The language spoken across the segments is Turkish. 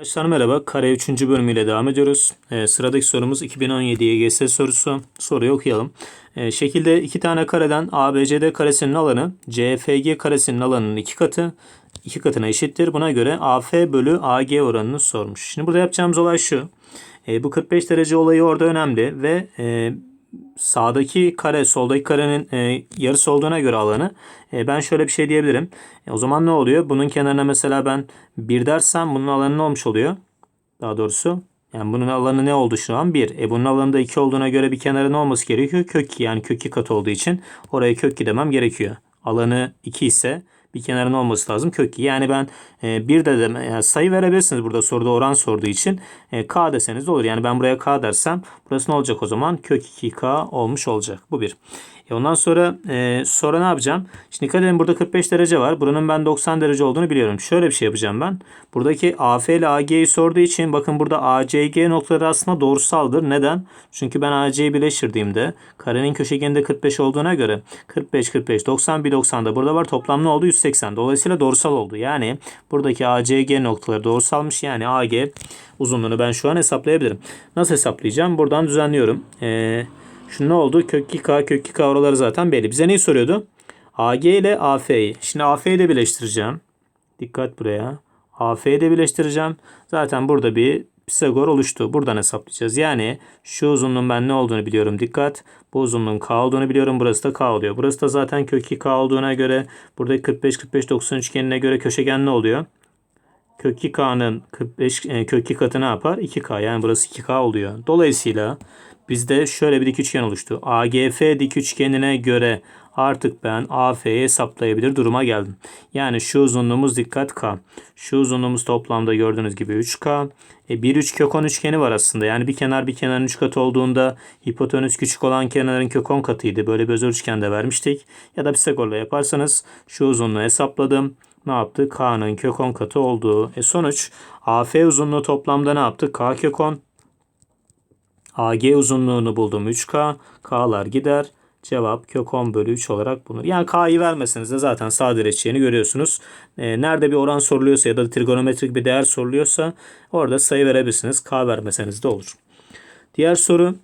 Arkadaşlar merhaba. Kare 3. bölümüyle devam ediyoruz. Ee, sıradaki sorumuz 2017 YGS sorusu. Soruyu okuyalım. Ee, şekilde iki tane kareden ABCD karesinin alanı CFG karesinin alanının iki katı iki katına eşittir. Buna göre AF bölü AG oranını sormuş. Şimdi burada yapacağımız olay şu. Ee, bu 45 derece olayı orada önemli ve e, sağdaki kare soldaki karenin e, yarısı olduğuna göre alanı e, ben şöyle bir şey diyebilirim. E, o zaman ne oluyor? Bunun kenarına mesela ben 1 dersem bunun alanı ne olmuş oluyor? Daha doğrusu yani bunun alanı ne oldu şu an? 1. E bunun alanı da 2 olduğuna göre bir kenarı ne olması gerekiyor? Kök 2 yani kök 2 kat olduğu için oraya kök 2 demem gerekiyor. Alanı 2 ise bir kenarın olması lazım kök 2. Yani ben e, bir de deme, yani sayı verebilirsiniz burada soruda oran sorduğu için. E, k deseniz de olur. Yani ben buraya k dersem burası ne olacak o zaman? Kök 2k olmuş olacak. Bu bir. E ondan sonra e, sonra ne yapacağım? Şimdi dikkat edin burada 45 derece var. Buranın ben 90 derece olduğunu biliyorum. Şöyle bir şey yapacağım ben. Buradaki AF ile AG'yi sorduğu için bakın burada ACG noktaları aslında doğrusaldır. Neden? Çünkü ben AC'yi birleştirdiğimde karenin köşegeninde 45 olduğuna göre 45 45 90 bir 90 da burada var. Toplam ne oldu? 180. Dolayısıyla doğrusal oldu. Yani buradaki ACG noktaları doğrusalmış. Yani AG uzunluğunu ben şu an hesaplayabilirim. Nasıl hesaplayacağım? Buradan düzenliyorum. Eee Şimdi ne oldu? Kök 2K, kök 2K oraları zaten belli. Bize neyi soruyordu? AG ile AF'yi. Şimdi AF'yi de birleştireceğim. Dikkat buraya. AF'yi de birleştireceğim. Zaten burada bir Pisagor oluştu. Buradan hesaplayacağız. Yani şu uzunluğun ben ne olduğunu biliyorum. Dikkat. Bu uzunluğun K olduğunu biliyorum. Burası da K oluyor. Burası da zaten kök 2K olduğuna göre burada 45 45 90 üçgenine göre köşegen ne oluyor? Kök 2K'nın 45 e, kök 2 katı ne yapar? 2K. Yani burası 2K oluyor. Dolayısıyla bizde şöyle bir dik üçgen oluştu. AGF dik üçgenine göre artık ben AF'yi hesaplayabilir duruma geldim. Yani şu uzunluğumuz dikkat K. Şu uzunluğumuz toplamda gördüğünüz gibi 3K. E, 1 3 kök 10 üçgeni var aslında. Yani bir kenar bir kenarın 3 katı olduğunda hipotenüs küçük olan kenarın kök 10 katıydı. Böyle bir özel üçgende vermiştik. Ya da Pisagor'la yaparsanız şu uzunluğu hesapladım ne yaptı? K'nın kök 10 katı olduğu. E sonuç AF uzunluğu toplamda ne yaptı? K kök 10. AG uzunluğunu buldum 3K. K'lar gider. Cevap kök 10 bölü 3 olarak bulunur. Yani K'yı vermeseniz de zaten sadeleşeceğini görüyorsunuz. E, nerede bir oran soruluyorsa ya da trigonometrik bir değer soruluyorsa orada sayı verebilirsiniz. K vermeseniz de olur. Diğer soru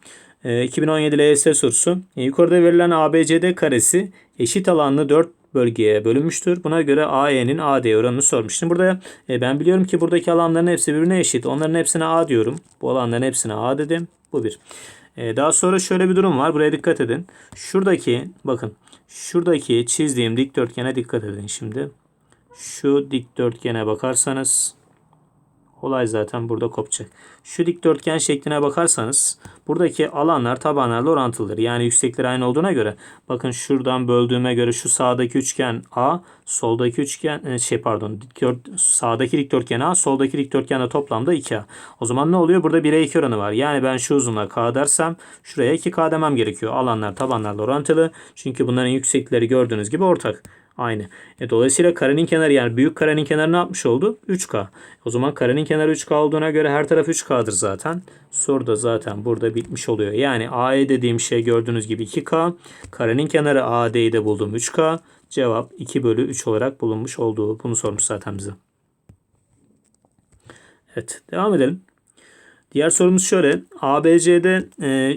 2017 LYS sorusu. E, yukarıda verilen ABCD karesi eşit alanlı 4 bölgeye bölünmüştür. Buna göre AE'nin AD oranını sormuştum. Burada e, ben biliyorum ki buradaki alanların hepsi birbirine eşit. Onların hepsine A diyorum. Bu alanların hepsine A dedim. Bu bir. E, daha sonra şöyle bir durum var. Buraya dikkat edin. Şuradaki bakın şuradaki çizdiğim dikdörtgene dikkat edin şimdi. Şu dikdörtgene bakarsanız olay zaten burada kopacak. Şu dikdörtgen şekline bakarsanız buradaki alanlar tabanlarla orantılıdır. Yani yüksekleri aynı olduğuna göre bakın şuradan böldüğüme göre şu sağdaki üçgen A, soldaki üçgen e, şey pardon dikdört, sağdaki dikdörtgen A, soldaki dikdörtgen de toplamda 2A. O zaman ne oluyor? Burada 1'e 2 oranı var. Yani ben şu uzunluğa K dersem şuraya 2K demem gerekiyor. Alanlar tabanlarla orantılı. Çünkü bunların yüksekleri gördüğünüz gibi ortak. Aynı. E, dolayısıyla karenin kenarı yani büyük karenin kenarı ne yapmış oldu? 3K. O zaman karenin kenarı 3K olduğuna göre her taraf 3K'dır zaten. Soru da zaten burada bitmiş oluyor. Yani AE dediğim şey gördüğünüz gibi 2K. Karenin kenarı AD'yi de buldum 3K. Cevap 2 bölü 3 olarak bulunmuş olduğu. Bunu sormuş zaten bize. Evet devam edelim. Diğer sorumuz şöyle. ABC'de e,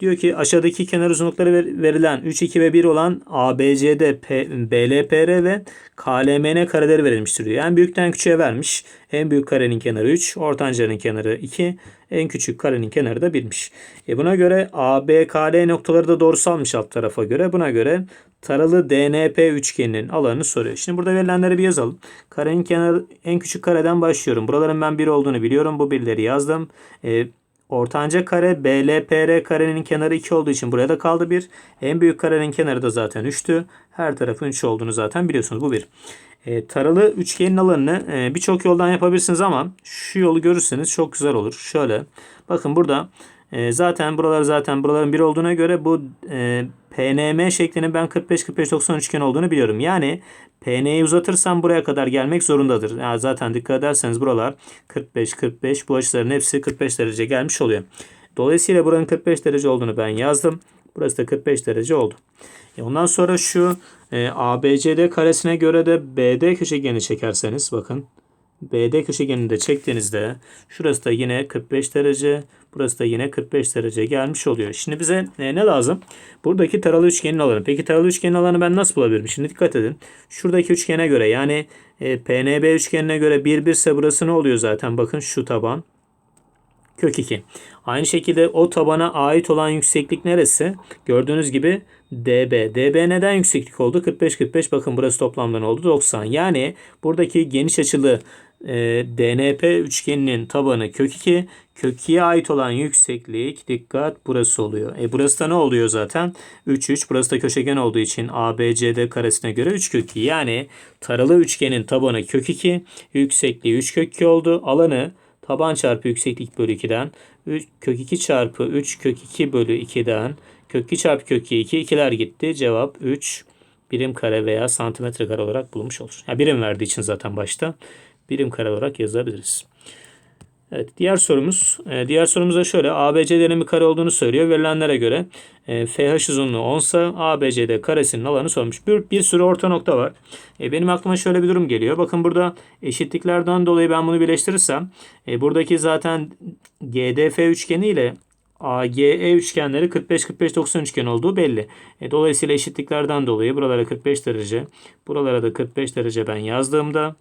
diyor ki aşağıdaki kenar uzunlukları ver, verilen 3, 2 ve 1 olan ABCD, P, BLPR ve KLMN kareleri verilmiştir diyor. Yani büyükten küçüğe vermiş. En büyük karenin kenarı 3, ortancanın kenarı 2, en küçük karenin kenarı da 1'miş. E buna göre ABKL noktaları da doğrusalmış alt tarafa göre. Buna göre taralı DNP üçgeninin alanını soruyor. Şimdi burada verilenleri bir yazalım. Karenin kenarı en küçük kareden başlıyorum. Buraların ben 1 olduğunu biliyorum. Bu birleri yazdım. E, Ortanca kare BLPR karenin kenarı 2 olduğu için buraya da kaldı 1. En büyük karenin kenarı da zaten 3'tü. Her tarafın 3 olduğunu zaten biliyorsunuz. Bu 1. E, taralı üçgenin alanını e, birçok yoldan yapabilirsiniz ama şu yolu görürseniz çok güzel olur. Şöyle bakın burada e, zaten buralar zaten buraların 1 olduğuna göre bu e, PNM şeklinin ben 45-45-90 üçgen olduğunu biliyorum. Yani PN'yi uzatırsam buraya kadar gelmek zorundadır. Yani zaten dikkat ederseniz buralar 45-45 bu açıların hepsi 45 derece gelmiş oluyor. Dolayısıyla buranın 45 derece olduğunu ben yazdım. Burası da 45 derece oldu. E ondan sonra şu e, ABCD karesine göre de BD köşegeni çekerseniz bakın BD köşegenini de çektiğinizde şurası da yine 45 derece, burası da yine 45 derece gelmiş oluyor. Şimdi bize e, ne lazım? Buradaki taralı üçgenin alanı. Peki taralı üçgenin alanı ben nasıl bulabilirim? Şimdi dikkat edin. Şuradaki üçgene göre yani e, PNB üçgenine göre 1 1 ise burası ne oluyor zaten? Bakın şu taban kök 2. Aynı şekilde o tabana ait olan yükseklik neresi? Gördüğünüz gibi dB. dB neden yükseklik oldu? 45 45 bakın burası toplamda ne oldu? 90. Yani buradaki geniş açılı e, DNP üçgeninin tabanı kök 2. Kök 2'ye ait olan yükseklik dikkat burası oluyor. E burası da ne oluyor zaten? 3 3. Burası da köşegen olduğu için ABCD karesine göre 3 kök 2. Yani taralı üçgenin tabanı kök 2. Yüksekliği 3 kök 2 oldu. Alanı taban çarpı yükseklik bölü 2'den 3, kök 2 çarpı 3 kök 2 bölü 2'den kök 2 çarpı kök 2 2 ikiler gitti. Cevap 3 birim kare veya santimetre kare olarak bulunmuş olur. Ya birim verdiği için zaten başta birim kare olarak yazabiliriz. Evet, diğer sorumuz. e, Diğer sorumuz da şöyle. ABC'lerin bir kare olduğunu söylüyor. Verilenlere göre e, FH uzunluğu 10 ise ABCD karesinin alanı sormuş. Bir, bir sürü orta nokta var. E, Benim aklıma şöyle bir durum geliyor. Bakın burada eşitliklerden dolayı ben bunu birleştirirsem e, buradaki zaten GDF üçgeni ile AGE üçgenleri 45-45-90 üçgen olduğu belli. E, dolayısıyla eşitliklerden dolayı buralara 45 derece, buralara da 45 derece ben yazdığımda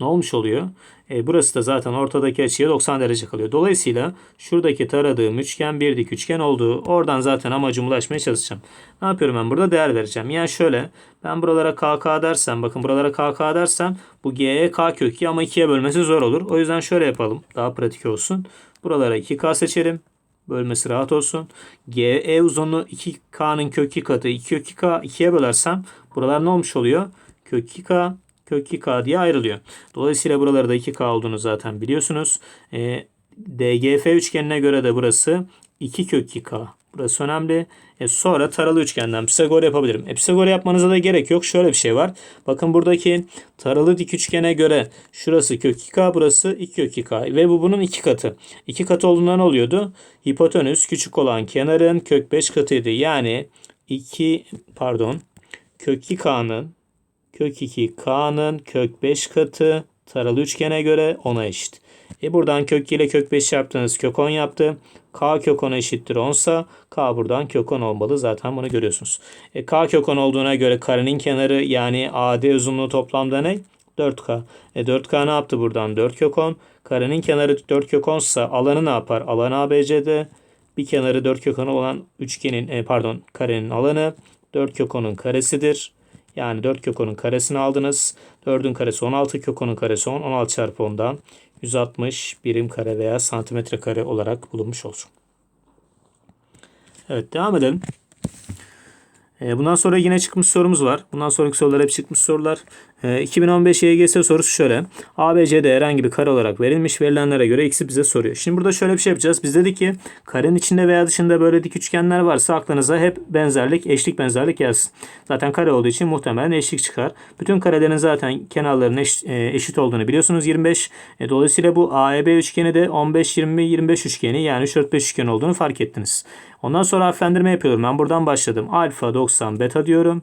ne olmuş oluyor? E, burası da zaten ortadaki açıya 90 derece kalıyor. Dolayısıyla şuradaki taradığım üçgen bir dik üçgen olduğu oradan zaten amacıma ulaşmaya çalışacağım. Ne yapıyorum ben burada? Değer vereceğim. Yani şöyle ben buralara KK dersem bakın buralara KK dersem bu G'ye K kök 2 ama 2'ye bölmesi zor olur. O yüzden şöyle yapalım. Daha pratik olsun. Buralara 2K seçelim. Bölmesi rahat olsun. GE uzunluğu 2K'nın kök 2 katı. 2 kök 2K 2'ye bölersem buralar ne olmuş oluyor? Kök 2K kök 2K diye ayrılıyor. Dolayısıyla buralarda 2K olduğunu zaten biliyorsunuz. E, DGF üçgenine göre de burası 2 kök 2K. Burası önemli. E, sonra taralı üçgenden Pisagor yapabilirim. E, Pisagor yapmanıza da gerek yok. Şöyle bir şey var. Bakın buradaki taralı dik üçgene göre şurası kök 2K burası 2 kök 2K. Ve bu bunun 2 katı. 2 katı olduğundan oluyordu? Hipotenüs küçük olan kenarın kök 5 katıydı. Yani 2 pardon kök 2K'nın kök 2 K'nın kök 5 katı taralı üçgene göre 10'a eşit. E buradan kök 2 ile kök 5 yaptığınız kök 10 yaptı. K kök 10 eşittir 10 ise K buradan kök 10 olmalı. Zaten bunu görüyorsunuz. E, K kök 10 olduğuna göre karenin kenarı yani AD uzunluğu toplamda ne? 4K. E 4K ne yaptı buradan? 4 kök 10. Karenin kenarı 4 kök 10 ise alanı ne yapar? Alan ABCD. Bir kenarı 4 kök 10 olan üçgenin e, pardon karenin alanı 4 kök 10'un karesidir. Yani 4 kök 10'un karesini aldınız. 4'ün karesi 16 kök 10'un karesi 10. 16 çarpı 10'dan 160 birim kare veya santimetre kare olarak bulunmuş olur. Evet devam edelim. Ee, Bundan sonra yine çıkmış sorumuz var. Bundan sonraki sorular hep çıkmış sorular. Ee, 2015 YGS sorusu şöyle. ABCD herhangi bir kare olarak verilmiş. Verilenlere göre x'i bize soruyor. Şimdi burada şöyle bir şey yapacağız. Biz dedik ki karenin içinde veya dışında böyle dik üçgenler varsa aklınıza hep benzerlik, eşlik benzerlik gelsin. Zaten kare olduğu için muhtemelen eşlik çıkar. Bütün karelerin zaten kenarlarının eş- e, eşit olduğunu biliyorsunuz 25. E, Dolayısıyla bu AEB üçgeni de 15, 20, 25 üçgeni yani 3, 4, 5 üçgeni olduğunu fark ettiniz. Ondan sonra harflendirme yapıyorum. Ben buradan başladım. Alfa 90 beta diyorum.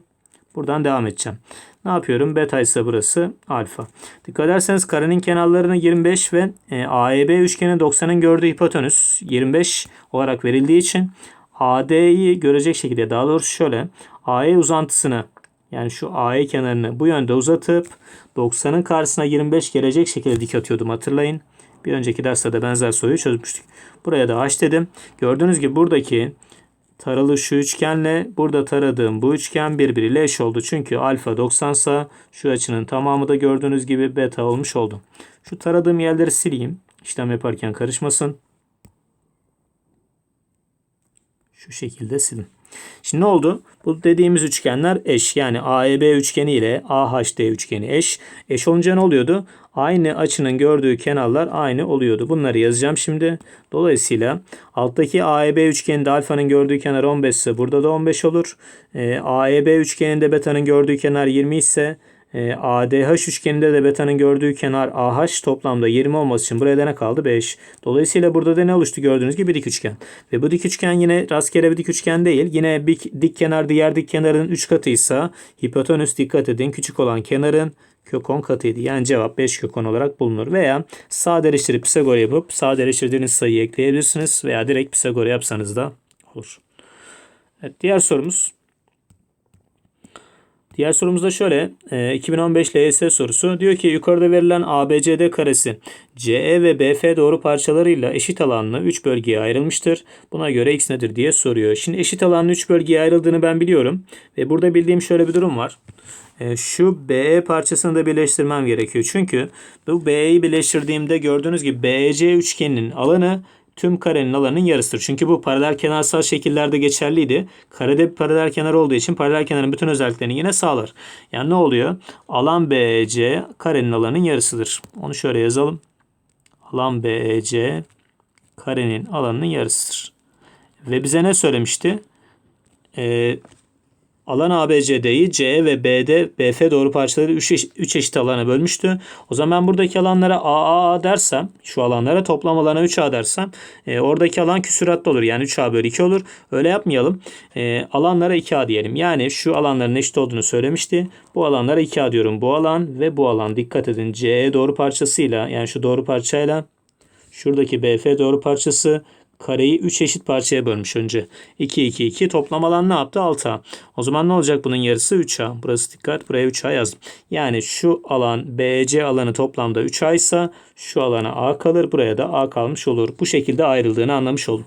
Buradan devam edeceğim. Ne yapıyorum? Beta ise burası alfa. Dikkat ederseniz karenin kenarlarını 25 ve e, AEB üçgeni 90'ın gördüğü hipotenüs 25 olarak verildiği için AD'yi görecek şekilde daha doğrusu şöyle AE uzantısını yani şu AE kenarını bu yönde uzatıp 90'ın karşısına 25 gelecek şekilde dik atıyordum hatırlayın. Bir önceki derste de benzer soruyu çözmüştük. Buraya da H dedim. Gördüğünüz gibi buradaki taralı şu üçgenle burada taradığım bu üçgen birbiriyle eş oldu. Çünkü alfa 90 ise şu açının tamamı da gördüğünüz gibi beta olmuş oldu. Şu taradığım yerleri sileyim. İşlem yaparken karışmasın. Şu şekilde silin. Şimdi ne oldu? Bu dediğimiz üçgenler eş. Yani AEB üçgeni ile AHD üçgeni eş. Eş olunca ne oluyordu? Aynı açının gördüğü kenarlar aynı oluyordu. Bunları yazacağım şimdi. Dolayısıyla alttaki AEB üçgeninde alfanın gördüğü kenar 15 ise burada da 15 olur. Ee, AEB üçgeninde beta'nın gördüğü kenar 20 ise E, ADH üçgeninde de beta'nın gördüğü kenar AH toplamda 20 olması için buraya da ne kaldı? 5. Dolayısıyla burada da ne oluştu gördüğünüz gibi dik üçgen. Ve bu dik üçgen yine rastgele bir dik üçgen değil. Yine bir dik kenar diğer dik kenarın 3 katıysa hipotenüs dikkat edin küçük olan kenarın kök 10 katıydı. Yani cevap 5 kök 10 olarak bulunur. Veya sadeleştirip Pisagor yapıp sadeleştirdiğiniz sayıyı ekleyebilirsiniz. Veya direkt Pisagor yapsanız da olur. Evet, diğer sorumuz. Diğer sorumuz da şöyle. e, 2015 LYS sorusu. Diyor ki yukarıda verilen ABCD karesi CE ve BF doğru parçalarıyla eşit alanlı 3 bölgeye ayrılmıştır. Buna göre x nedir diye soruyor. Şimdi eşit alanlı 3 bölgeye ayrıldığını ben biliyorum. Ve burada bildiğim şöyle bir durum var. E, şu BE parçasını da birleştirmem gerekiyor. Çünkü bu BE'yi birleştirdiğimde gördüğünüz gibi BEC üçgeninin alanı tüm karenin alanının yarısıdır. Çünkü bu paralel kenarsal şekillerde geçerliydi. Karede bir paralel kenar olduğu için paralel kenarın bütün özelliklerini yine sağlar. Yani ne oluyor? Alan BEC karenin alanının yarısıdır. Onu şöyle yazalım. Alan BEC karenin alanının yarısıdır. Ve bize ne söylemişti? Ee, alan ABCD'yi C ve B'de BF doğru parçaları 3 eşit, eşit alana bölmüştü. O zaman ben buradaki alanlara AAA dersem, şu alanlara toplam alana 3A dersem e, oradaki alan küsuratlı olur. Yani 3A bölü 2 olur. Öyle yapmayalım. E, alanlara 2A diyelim. Yani şu alanların eşit olduğunu söylemişti. Bu alanlara 2A diyorum. Bu alan ve bu alan dikkat edin. CE doğru parçasıyla yani şu doğru parçayla şuradaki BF doğru parçası kareyi 3 eşit parçaya bölmüş önce. 2 2 2 toplam alan ne yaptı? 6A. O zaman ne olacak bunun yarısı 3A. Burası dikkat buraya 3A yazdım. Yani şu alan BC alanı toplamda 3A ise şu alana A kalır. Buraya da A kalmış olur. Bu şekilde ayrıldığını anlamış oldum.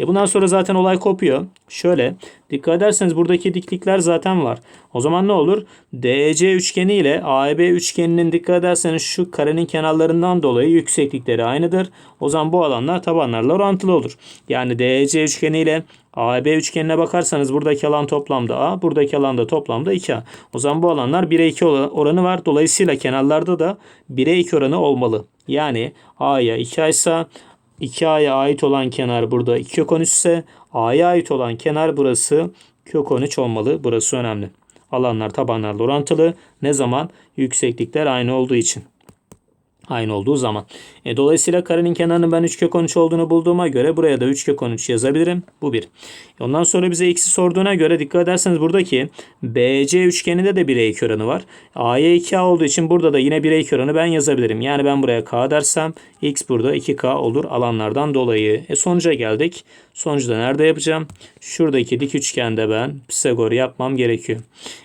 E bundan sonra zaten olay kopuyor. Şöyle dikkat ederseniz buradaki diklikler zaten var. O zaman ne olur? DC üçgeni ile AEB üçgeninin dikkat ederseniz şu karenin kenarlarından dolayı yükseklikleri aynıdır. O zaman bu alanlar tabanlarla orantılı olur. Yani DC üçgeni ile AEB üçgenine bakarsanız buradaki alan toplamda A, buradaki alan da toplamda 2A. O zaman bu alanlar 1'e 2 oranı var. Dolayısıyla kenarlarda da 1'e 2 oranı olmalı. Yani A'ya 2A ise 2A'ya ait olan kenar burada 2 kök 13 ise A'ya ait olan kenar burası kök 13 olmalı. Burası önemli. Alanlar tabanlarla orantılı. Ne zaman? Yükseklikler aynı olduğu için. Aynı olduğu zaman. E, dolayısıyla karenin kenarının ben 3 kök 13 olduğunu bulduğuma göre buraya da 3 kök 13 yazabilirim. Bu bir. E, ondan sonra bize x'i sorduğuna göre dikkat ederseniz buradaki BC üçgeninde de 1'e 2 oranı var. A'ya 2A olduğu için burada da yine 1'e 2 oranı ben yazabilirim. Yani ben buraya K dersem x burada 2K olur alanlardan dolayı. E sonuca geldik. Sonucu da nerede yapacağım? Şuradaki dik üçgende ben Pisagor yapmam gerekiyor.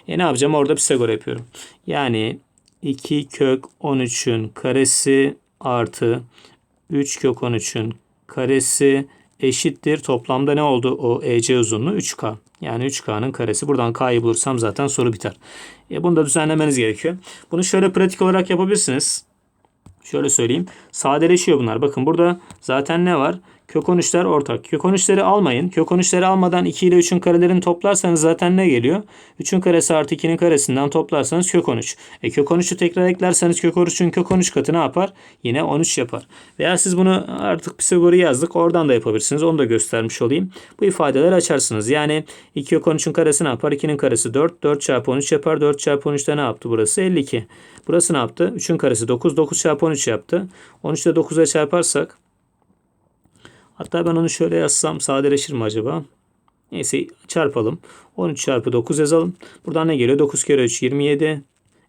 E ne yapacağım? Orada Pisagor yapıyorum. Yani 2 kök 13'ün karesi artı 3 kök 13'ün karesi eşittir. Toplamda ne oldu? O EC uzunluğu 3K. Yani 3K'nın karesi. Buradan K'yı bulursam zaten soru biter. E bunu da düzenlemeniz gerekiyor. Bunu şöyle pratik olarak yapabilirsiniz. Şöyle söyleyeyim. Sadeleşiyor bunlar. Bakın burada zaten ne var? Kök 13'ler ortak. Kök 13'leri almayın. Kök 13'leri almadan 2 ile 3'ün karelerini toplarsanız zaten ne geliyor? 3'ün karesi artı 2'nin karesinden toplarsanız kök 13. E kök 13'ü tekrar eklerseniz kök 13'ün kök 13 katı ne yapar? Yine 13 yapar. Veya siz bunu artık Pisagor'u yazdık. Oradan da yapabilirsiniz. Onu da göstermiş olayım. Bu ifadeleri açarsınız. Yani 2 kök 13'ün karesi ne yapar? 2'nin karesi 4. 4 çarpı 13 yapar. 4 çarpı 13'te ne yaptı burası? 52. Burası ne yaptı? 3'ün karesi 9. 9 çarpı 13 yaptı. 13'te 9'a çarparsak Hatta ben onu şöyle yazsam sadeleşir mi acaba? Neyse çarpalım. 13 çarpı 9 yazalım. Buradan ne geliyor? 9 kere 3 27.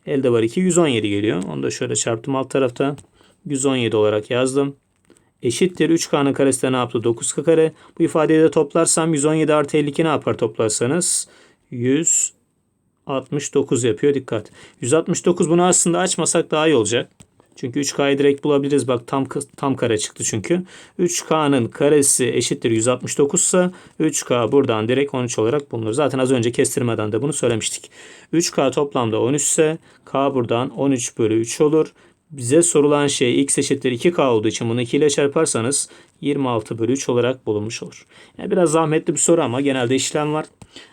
Elde var 2 117 geliyor. Onu da şöyle çarptım alt tarafta. 117 olarak yazdım. Eşittir 3K'nın karesi de ne yaptı? 9K kare. Bu ifadeyi de toplarsam 117 artı 52 ne yapar toplarsanız? 169 yapıyor. Dikkat. 169 bunu aslında açmasak daha iyi olacak. Çünkü 3K'yı direkt bulabiliriz. Bak tam tam kare çıktı çünkü. 3K'nın karesi eşittir 169 ise 3K buradan direkt 13 olarak bulunur. Zaten az önce kestirmeden de bunu söylemiştik. 3K toplamda 13 ise K buradan 13 bölü 3 olur. Bize sorulan şey x eşittir 2K olduğu için bunu 2 ile çarparsanız 26 bölü 3 olarak bulunmuş olur. Yani biraz zahmetli bir soru ama genelde işlem var.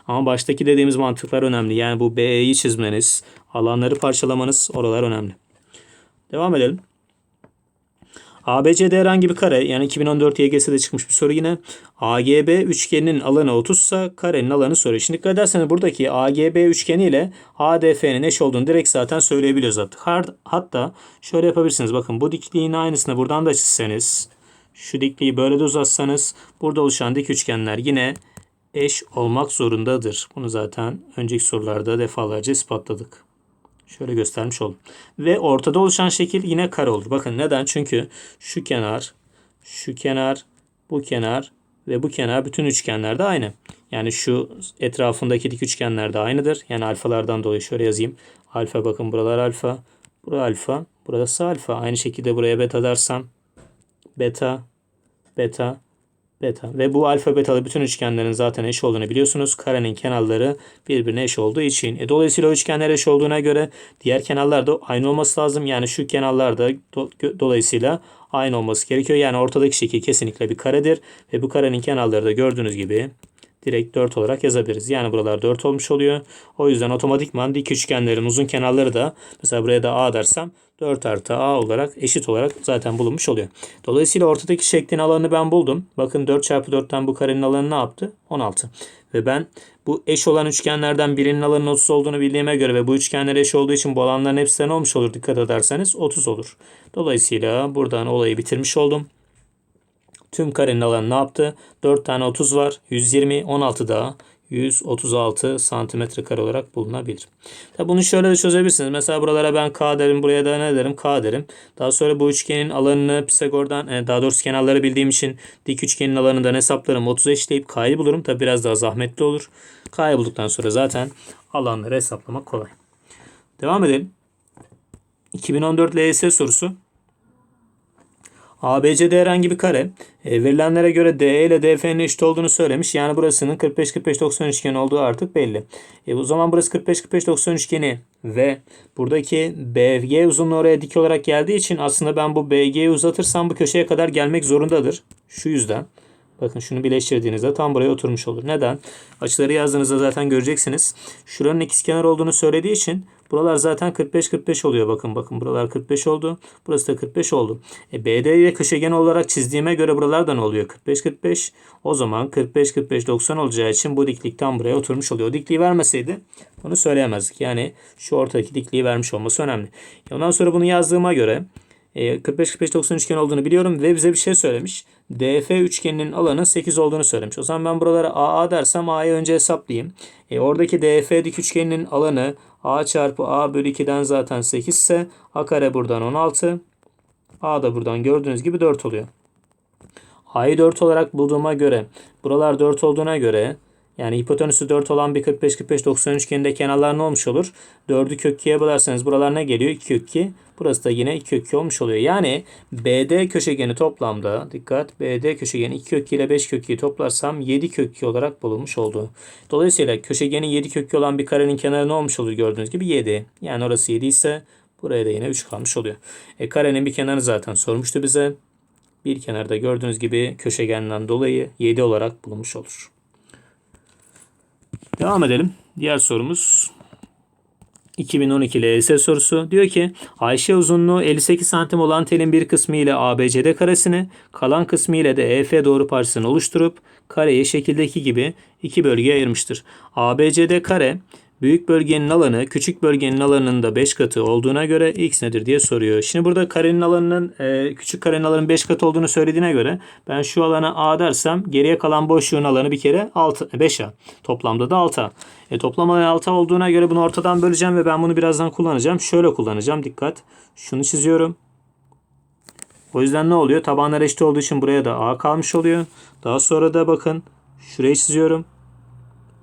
Ama baştaki dediğimiz mantıklar önemli. Yani bu BE'yi çizmeniz, alanları parçalamanız oralar önemli. Devam edelim. ABCD herhangi bir kare yani 2014 YGS'de çıkmış bir soru yine. AGB üçgeninin alanı 30 ise karenin alanı soruyor. Şimdi dikkat ederseniz buradaki AGB üçgeni ile ADF'nin eş olduğunu direkt zaten söyleyebiliyoruz artık. Hatta şöyle yapabilirsiniz. Bakın bu dikliğin aynısını buradan da çizseniz şu dikliği böyle de uzatsanız burada oluşan dik üçgenler yine eş olmak zorundadır. Bunu zaten önceki sorularda defalarca ispatladık. Şöyle göstermiş oldum. Ve ortada oluşan şekil yine kare olur. Bakın neden? Çünkü şu kenar, şu kenar, bu kenar ve bu kenar bütün üçgenlerde aynı. Yani şu etrafındaki dik üçgenler de aynıdır. Yani alfalardan dolayı şöyle yazayım. Alfa bakın buralar alfa. Burası alfa. Burası alfa. Aynı şekilde buraya beta dersem beta, beta, beta. Ve bu alfa betalı bütün üçgenlerin zaten eş olduğunu biliyorsunuz. Karenin kenarları birbirine eş olduğu için. E, dolayısıyla üçgenler eş olduğuna göre diğer kenarlar da aynı olması lazım. Yani şu kenarlar da do- dolayısıyla aynı olması gerekiyor. Yani ortadaki şekil kesinlikle bir karedir. Ve bu karenin kenarları da gördüğünüz gibi direkt 4 olarak yazabiliriz. Yani buralar 4 olmuş oluyor. O yüzden otomatikman dik üçgenlerin uzun kenarları da mesela buraya da A dersem 4 artı A olarak eşit olarak zaten bulunmuş oluyor. Dolayısıyla ortadaki şeklin alanını ben buldum. Bakın 4 çarpı 4'ten bu karenin alanı ne yaptı? 16. Ve ben bu eş olan üçgenlerden birinin alanının 30 olduğunu bildiğime göre ve bu üçgenler eş olduğu için bu alanların hepsi ne olmuş olur dikkat ederseniz 30 olur. Dolayısıyla buradan olayı bitirmiş oldum. Tüm karenin alanı ne yaptı? 4 tane 30 var. 120, 16 daha. 136 santimetre kare olarak bulunabilir. Tabi bunu şöyle de çözebilirsiniz. Mesela buralara ben K derim. Buraya da ne derim? K derim. Daha sonra bu üçgenin alanını Pisagor'dan e, daha doğrusu kenarları bildiğim için dik üçgenin alanından hesaplarım 30'a eşitleyip K'yı bulurum. Tabi biraz daha zahmetli olur. K'yı bulduktan sonra zaten alanları hesaplamak kolay. Devam edelim. 2014 LYS sorusu. ABCD herhangi bir kare e, verilenlere göre DE ile DF'nin eşit olduğunu söylemiş. Yani burasının 45-45-90 üçgeni olduğu artık belli. E, o zaman burası 45-45-90 üçgeni ve buradaki BG uzunluğu oraya dik olarak geldiği için aslında ben bu BG'yi uzatırsam bu köşeye kadar gelmek zorundadır. Şu yüzden. Bakın şunu birleştirdiğinizde tam buraya oturmuş olur. Neden? Açıları yazdığınızda zaten göreceksiniz. Şuranın ikizkenar olduğunu söylediği için buralar zaten 45-45 oluyor. Bakın bakın buralar 45 oldu. Burası da 45 oldu. E, BD ile köşegen olarak çizdiğime göre buralar da ne oluyor? 45-45. O zaman 45-45-90 olacağı için bu diklik tam buraya oturmuş oluyor. O dikliği vermeseydi bunu söyleyemezdik. Yani şu ortadaki dikliği vermiş olması önemli. E, Ondan sonra bunu yazdığıma göre 45-45-90 üçgen olduğunu biliyorum ve bize bir şey söylemiş. DF üçgeninin alanı 8 olduğunu söylemiş. O zaman ben buralara AA dersem A'yı önce hesaplayayım. E, oradaki DF dik üçgeninin alanı A çarpı A bölü 2'den zaten 8 ise A kare buradan 16. A da buradan gördüğünüz gibi 4 oluyor. A'yı 4 olarak bulduğuma göre buralar 4 olduğuna göre yani hipotenüsü 4 olan bir 45-45-90 üçgeninde kenarlar ne olmuş olur? 4'ü kök 2'ye bölerseniz buralar ne geliyor? 2 kök 2. Burası da yine 2 kök 2 olmuş oluyor. Yani BD köşegeni toplamda dikkat BD köşegeni 2 kök 2 ile 5 kök 2'yi toplarsam 7 kök 2 olarak bulunmuş oldu. Dolayısıyla köşegeni 7 kök 2 olan bir karenin kenarı ne olmuş olur gördüğünüz gibi 7. Yani orası 7 ise buraya da yine 3 kalmış oluyor. E karenin bir kenarı zaten sormuştu bize. Bir kenarda gördüğünüz gibi köşegenden dolayı 7 olarak bulunmuş olur. Devam edelim. Diğer sorumuz 2012 LYS sorusu. Diyor ki Ayşe uzunluğu 58 santim olan telin bir kısmı ile ABCD karesini, kalan kısmı ile de EF doğru parçasını oluşturup kareyi şekildeki gibi iki bölgeye ayırmıştır. ABCD kare büyük bölgenin alanı küçük bölgenin alanının da 5 katı olduğuna göre x nedir diye soruyor. Şimdi burada karenin alanının e, küçük karenin alanının 5 katı olduğunu söylediğine göre ben şu alana a dersem geriye kalan boşluğun alanı bir kere 6 5a. Toplamda da 6a. E, toplam alanı 6 olduğuna göre bunu ortadan böleceğim ve ben bunu birazdan kullanacağım. Şöyle kullanacağım. Dikkat. Şunu çiziyorum. O yüzden ne oluyor? Tabanlar eşit olduğu için buraya da a kalmış oluyor. Daha sonra da bakın şurayı çiziyorum.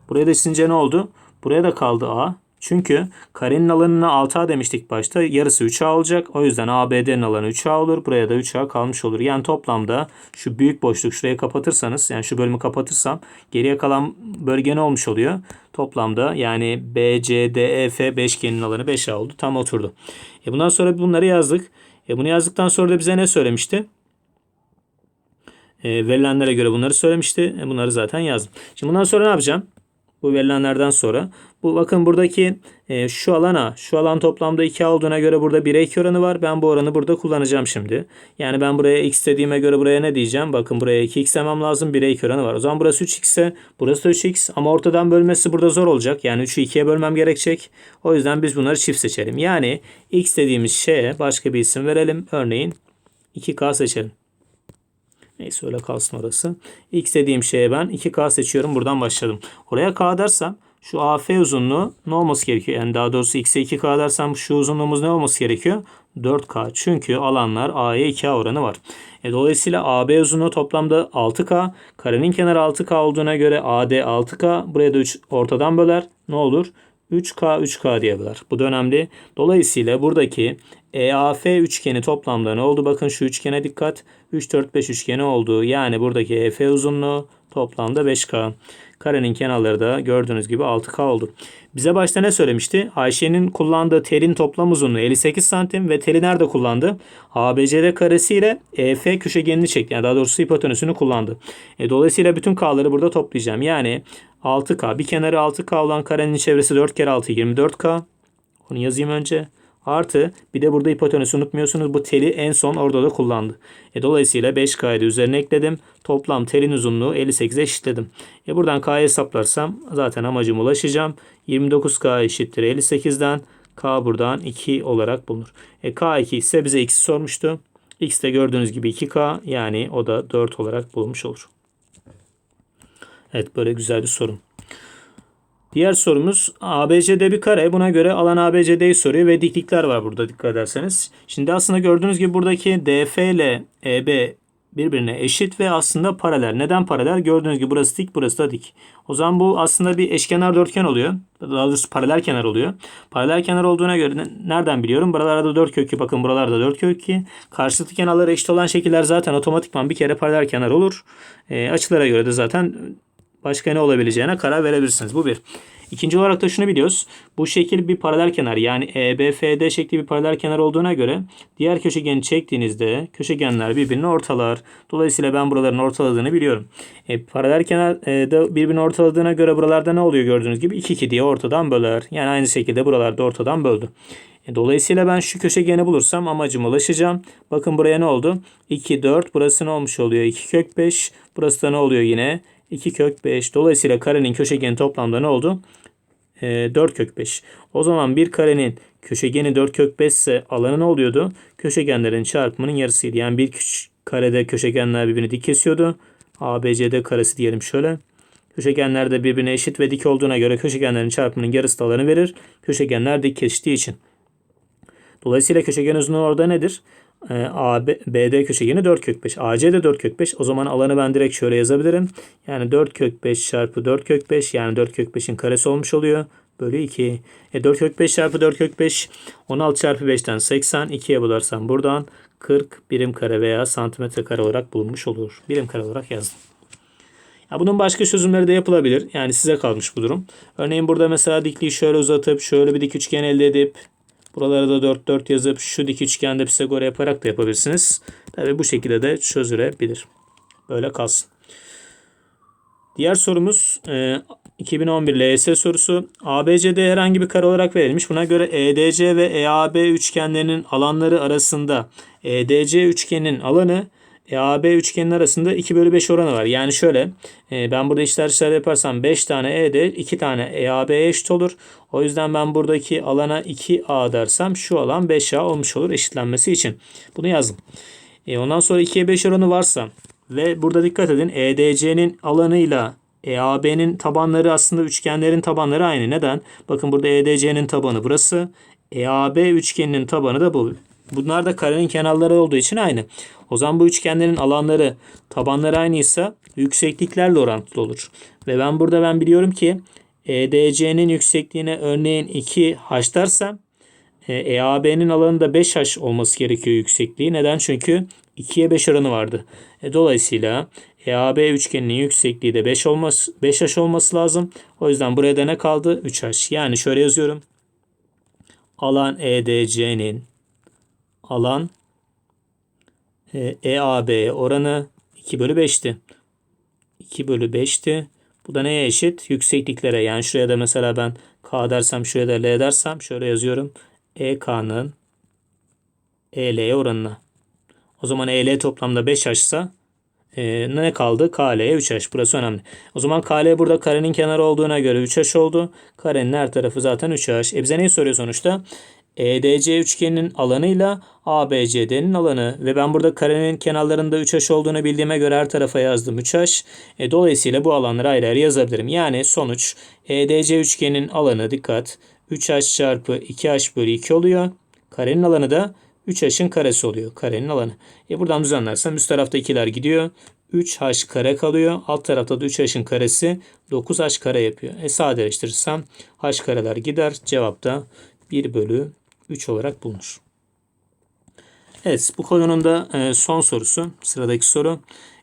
Buraya da çizince ne oldu? Buraya da kaldı A. Çünkü karenin alanına 6A demiştik başta. Yarısı 3A olacak. O yüzden ABD'nin alanı 3A olur. Buraya da 3A kalmış olur. Yani toplamda şu büyük boşluk şuraya kapatırsanız yani şu bölümü kapatırsam geriye kalan bölge ne olmuş oluyor? Toplamda yani BCDEF beşgenin alanı 5A oldu. Tam oturdu. E bundan sonra bunları yazdık. E bunu yazdıktan sonra da bize ne söylemişti? E, verilenlere göre bunları söylemişti. E, bunları zaten yazdım. Şimdi bundan sonra ne yapacağım? Bu verilenlerden sonra Bu bakın buradaki e, şu alana şu alan toplamda 2 olduğuna göre burada 1'e 2 oranı var. Ben bu oranı burada kullanacağım şimdi. Yani ben buraya x dediğime göre buraya ne diyeceğim? Bakın buraya 2x demem lazım. 1'e 2 oranı var. O zaman burası 3x ise burası da 3x ama ortadan bölmesi burada zor olacak. Yani 3'ü 2'ye bölmem gerekecek. O yüzden biz bunları çift seçelim. Yani x dediğimiz şeye başka bir isim verelim. Örneğin 2k seçelim. Neyse öyle kalsın orası. X dediğim şeye ben 2K seçiyorum. Buradan başladım. Oraya K dersem şu AF uzunluğu ne olması gerekiyor? Yani daha doğrusu X'e 2K dersem şu uzunluğumuz ne olması gerekiyor? 4K. Çünkü alanlar A'ya 2A oranı var. E, dolayısıyla AB uzunluğu toplamda 6K. Karenin kenarı 6K olduğuna göre AD 6K. Buraya da 3 ortadan böler. Ne olur? 3K 3K diye. Bu da önemli. Dolayısıyla buradaki EAF üçgeni toplamda ne oldu? Bakın şu üçgene dikkat. 3, 4, 5 üçgeni oldu. Yani buradaki EF uzunluğu toplamda 5K. Karenin kenarları da gördüğünüz gibi 6K oldu. Bize başta ne söylemişti? Ayşe'nin kullandığı telin toplam uzunluğu 58 santim ve teli nerede kullandı? ABCD karesi ile EF köşegenini çekti. Yani daha doğrusu hipotenüsünü kullandı. E, dolayısıyla bütün K'ları burada toplayacağım. Yani 6K. Bir kenarı 6K olan karenin çevresi 4 kere 6 24K. Onu yazayım önce. Artı bir de burada hipotenüsü unutmuyorsunuz. Bu teli en son orada da kullandı. E, dolayısıyla 5K'yı üzerine ekledim. Toplam telin uzunluğu 58'e eşitledim. E, buradan K'yı hesaplarsam zaten amacıma ulaşacağım. 29K eşittir 58'den. K buradan 2 olarak bulunur. E, K2 ise bize X'i sormuştu. X de gördüğünüz gibi 2K yani o da 4 olarak bulunmuş olur. Evet böyle güzel bir sorun. Diğer sorumuz ABCD bir kare. Buna göre alan ABCD'yi soruyor ve diklikler var burada dikkat ederseniz. Şimdi aslında gördüğünüz gibi buradaki DF ile EB birbirine eşit ve aslında paralel. Neden paralel? Gördüğünüz gibi burası dik, burası da dik. O zaman bu aslında bir eşkenar dörtgen oluyor. Daha doğrusu paralel kenar oluyor. Paralel kenar olduğuna göre nereden biliyorum? Buralarda 4 kök 2. Bakın buralarda 4 kök 2. Karşılıklı kenarları eşit olan şekiller zaten otomatikman bir kere paralel kenar olur. E, açılara göre de zaten başka ne olabileceğine karar verebilirsiniz. Bu bir. İkinci olarak da şunu biliyoruz. Bu şekil bir paralel kenar yani EBFD şekli bir paralel kenar olduğuna göre diğer köşegeni çektiğinizde köşegenler birbirini ortalar. Dolayısıyla ben buraların ortaladığını biliyorum. E, paralel kenar e, da birbirini ortaladığına göre buralarda ne oluyor gördüğünüz gibi 2 2 diye ortadan böler. Yani aynı şekilde buralarda ortadan böldü. E, dolayısıyla ben şu köşegeni bulursam amacıma ulaşacağım. Bakın buraya ne oldu? 2 4 burası ne olmuş oluyor? 2 kök 5. Burası da ne oluyor yine? 2 kök 5. Dolayısıyla karenin köşegeni toplamda ne oldu? E, 4 kök 5. O zaman bir karenin köşegeni 4 kök 5 ise alanı ne oluyordu? Köşegenlerin çarpımının yarısıydı. Yani bir karede köşegenler birbirini dik kesiyordu. ABCD karesi diyelim şöyle. Köşegenler de birbirine eşit ve dik olduğuna göre köşegenlerin çarpımının yarısı da alanı verir. Köşegenler dik kesiştiği için. Dolayısıyla köşegen uzunluğu orada nedir? Ee, A, B, BD köşegeni 4 kök 5. AC de 4 kök 5. O zaman alanı ben direkt şöyle yazabilirim. Yani 4 kök 5 çarpı 4 kök 5 yani 4 kök 5'in karesi olmuş oluyor. Bölü 2. E 4 kök 5 çarpı 4 kök 5 16 çarpı 5'ten 80. 2'ye bölersem buradan 40 birim kare veya santimetre kare olarak bulunmuş olur. Birim kare olarak yazdım. Ya bunun başka çözümleri de yapılabilir. Yani size kalmış bu durum. Örneğin burada mesela dikliği şöyle uzatıp şöyle bir dik üçgen elde edip Buralara da 4 4 yazıp şu dik üçgende Pisagor yaparak da yapabilirsiniz. Tabi bu şekilde de çözülebilir. Böyle kalsın. Diğer sorumuz 2011 LYS sorusu. ABCD herhangi bir kare olarak verilmiş. Buna göre EDC ve EAB üçgenlerinin alanları arasında EDC üçgenin alanı EAB üçgenin arasında 2 bölü 5 oranı var. Yani şöyle e, ben burada işler işler yaparsam 5 tane ED 2 tane EAB'ye eşit olur. O yüzden ben buradaki alana 2A dersem şu alan 5A olmuş olur eşitlenmesi için. Bunu yazdım. E, ondan sonra 2'ye 5 oranı varsa ve burada dikkat edin EDC'nin alanıyla EAB'nin tabanları aslında üçgenlerin tabanları aynı. Neden? Bakın burada EDC'nin tabanı burası. EAB üçgeninin tabanı da bu. Bunlar da karenin kenarları olduğu için aynı. O zaman bu üçgenlerin alanları, tabanları aynıysa yüksekliklerle orantılı olur. Ve ben burada ben biliyorum ki EDC'nin yüksekliğine örneğin 2h dersem EAB'nin alanında 5h olması gerekiyor yüksekliği. Neden? Çünkü 2'ye 5 oranı vardı. E, dolayısıyla EAB üçgeninin yüksekliği de 5 olması 5h olması lazım. O yüzden buraya da ne kaldı? 3h. Yani şöyle yazıyorum. Alan EDC'nin alan EAB oranı 2 bölü 5'ti. 2 bölü 5'ti. Bu da neye eşit? Yüksekliklere. Yani şuraya da mesela ben K dersem şuraya da L dersem şöyle yazıyorum. EK'nın EL'ye oranına. O zaman EL toplamda 5H ise e, ne kaldı? KL'ye 3H. Burası önemli. O zaman KL burada karenin kenarı olduğuna göre 3H oldu. Karenin her tarafı zaten 3H. E bize neyi soruyor sonuçta? EDC üçgeninin alanıyla ABCD'nin alanı ve ben burada karenin kenarlarında 3H olduğunu bildiğime göre her tarafa yazdım 3H. E, dolayısıyla bu alanları ayrı ayrı yazabilirim. Yani sonuç EDC üçgeninin alanı dikkat 3H çarpı 2H bölü 2 oluyor. Karenin alanı da 3H'ın karesi oluyor. Karenin alanı. E buradan düzenlersem üst tarafta 2'ler gidiyor. 3H kare kalıyor. Alt tarafta da 3H'ın karesi 9H kare yapıyor. E sadeleştirirsem H kareler gider. Cevap da 1 bölü 3 olarak bulunur. Evet bu konunun da e, son sorusu. Sıradaki soru.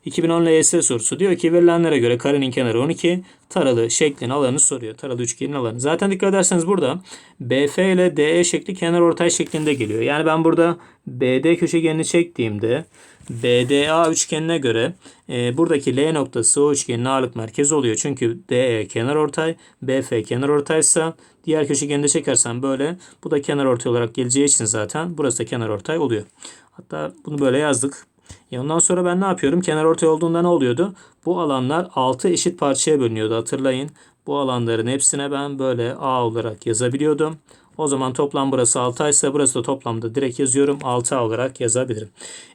2010 LYS sorusu. Diyor ki verilenlere göre karenin kenarı 12, taralı şeklin alanı soruyor. Taralı üçgenin alanı. Zaten dikkat ederseniz burada BF ile DE şekli kenar ortay şeklinde geliyor. Yani ben burada BD köşegenini çektiğimde BDA üçgenine göre e, buradaki L noktası o üçgenin ağırlık merkezi oluyor. Çünkü DE kenar ortay, BF kenar ortaysa diğer köşegeni de çekersem böyle bu da kenar ortay olarak geleceği için zaten burası da kenar ortay oluyor. Hatta bunu böyle yazdık. E ondan sonra ben ne yapıyorum? Kenar ortay olduğunda ne oluyordu? Bu alanlar 6 eşit parçaya bölünüyordu hatırlayın. Bu alanların hepsine ben böyle A olarak yazabiliyordum. O zaman toplam burası 6 ise burası da toplamda direkt yazıyorum. 6A olarak yazabilirim.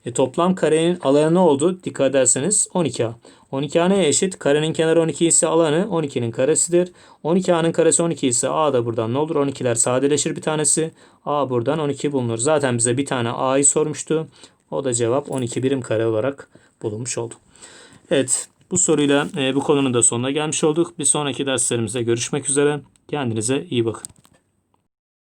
E, toplam karenin alanı ne oldu? Dikkat ederseniz 12A. 12A neye eşit? Karenin kenarı 12 ise alanı 12'nin karesidir. 12A'nın karesi 12 ise A da buradan ne olur? 12'ler sadeleşir bir tanesi. A buradan 12 bulunur. Zaten bize bir tane A'yı sormuştu. O da cevap 12 birim kare olarak bulunmuş oldu. Evet bu soruyla e, bu konunun da sonuna gelmiş olduk. Bir sonraki derslerimizde görüşmek üzere. Kendinize iyi bakın.